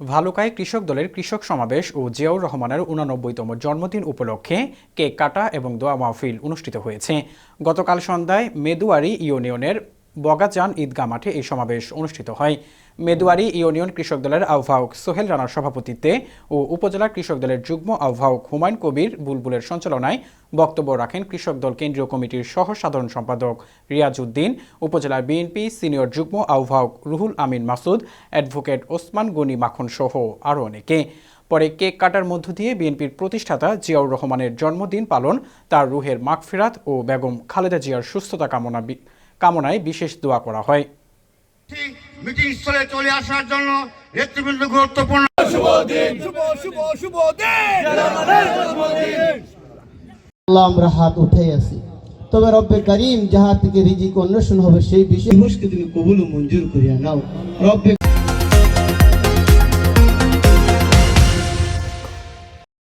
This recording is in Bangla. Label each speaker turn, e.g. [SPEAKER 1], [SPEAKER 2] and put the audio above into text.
[SPEAKER 1] ভালুকায় কৃষক দলের কৃষক সমাবেশ ও জিয়াউর রহমানের উনানব্বইতম জন্মদিন উপলক্ষে কেক কাটা এবং দোয়া মাহফিল অনুষ্ঠিত হয়েছে। গতকাল সন্ধ্যায় মেদুয়ারি ইউনিয়নের বগাজান ঈদগাহ মাঠে এই সমাবেশ অনুষ্ঠিত হয়। মেদুয়ারি ইউনিয়ন কৃষক দলের আহ্বায়ক সোহেল রানার সভাপতিত্বে ও উপজেলা কৃষক দলের যুগ্ম আহ্বায়ক হুমায়ুন কবির বুলবুলের সঞ্চালনায় বক্তব্য রাখেন কৃষক দল কেন্দ্রীয় কমিটির সহ সাধারণ সম্পাদক রিয়াজউদ্দিন উপজেলা বিএনপি সিনিয়র যুগ্ম আহ্বায়ক রুহুল আমিন মাসুদ, অ্যাডভোকেট ওসমান গনি মাখন সহ আরও অনেকে। পরে কেক কাটার মধ্য দিয়ে বিএনপির প্রতিষ্ঠাতা জিয়াউর রহমানের জন্মদিন পালন, তার রুহের মাগফিরাত ও বেগম খালেদা জিয়ার সুস্থতা কামনা কামনায় বিশেষ দোয়া করা হয়।
[SPEAKER 2] মিটিং স্থলে চলে আসার জন্য নেতৃবৃন্দ গুরুত্বপূর্ণ
[SPEAKER 3] শুভ শুভ শুভ দিন
[SPEAKER 4] আমরা হাত উঠে আসি। তবে রব্বে করিম যাহা থেকে রিজিক অন্বেষণ হবে সেই বিষয়ে তুমি কবুল মঞ্জুর করিয়া নাও। রব্বে